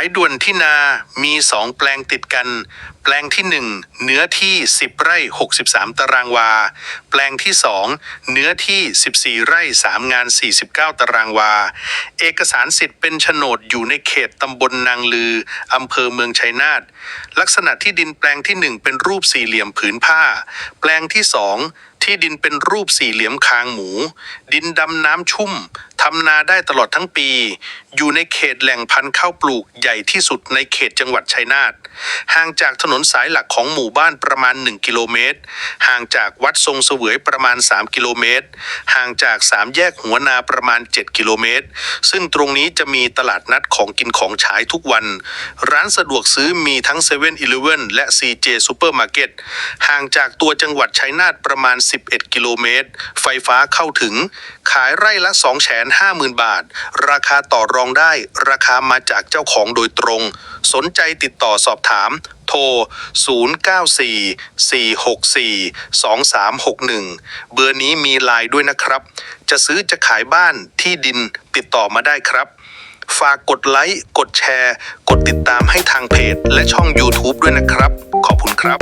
ายด่วนที่นามีสองแปลงติดกัน แปลงที่หนึ่งเนื้อที่ 10 ไร่ 63 ตารางวา แปลงที่สองเนื้อที่ 14 ไร่ 3 งาน 49 ตารางวา เอกสารสิทธิ์เป็นโฉนดอยู่ในเขตตำบลนางลืออำเภอเมืองชัยนาทลักษณะที่ดินแปลงที่หนึ่งเป็นรูปสี่เหลี่ยมผืนผ้า แปลงที่สองที่ดินเป็นรูปสี่เหลี่ยมคางหมู ดินดำน้ำชุ่ม ทำนาได้ตลอดทั้งปี อยู่ในเขตแหล่งพันธุ์ข้าวปลูกใหญ่ที่สุดในเขตจังหวัดชัยนาท ห่างจากถนนสายหลักของหมู่บ้านประมาณ 1 กิโลเมตร ห่างจากวัดทรงเสวยประมาณ 3 กิโลเมตร ห่างจากสามแยกหัวนาประมาณ 7 กิโลเมตร ซึ่งตรงนี้จะมีตลาดนัดของกินของใช้ทุกวัน ร้านสะดวกซื้อมีทั้ง7 e เ e ่ e อและ CJ Supermarket ห่างจากตัวจังหวัดชัยนาทประมาณ 11 กิโลเมตร ไฟฟ้าเข้าถึง ขายไร่ละ 250,000 บาท ราคาต่อรองได้ ราคามาจากเจ้าของโดยตรง สนใจติดต่อสอบอบถาม โทร 0944642361 เบอร์นี้มีไลน์ด้วยนะครับ จะซื้อจะขายบ้านที่ดินติดต่อมาได้ครับ ฝากกดไลค์ กดแชร์ กดติดตามให้ทางเพจ และช่อง YouTube ด้วยนะครับ ขอบคุณครับ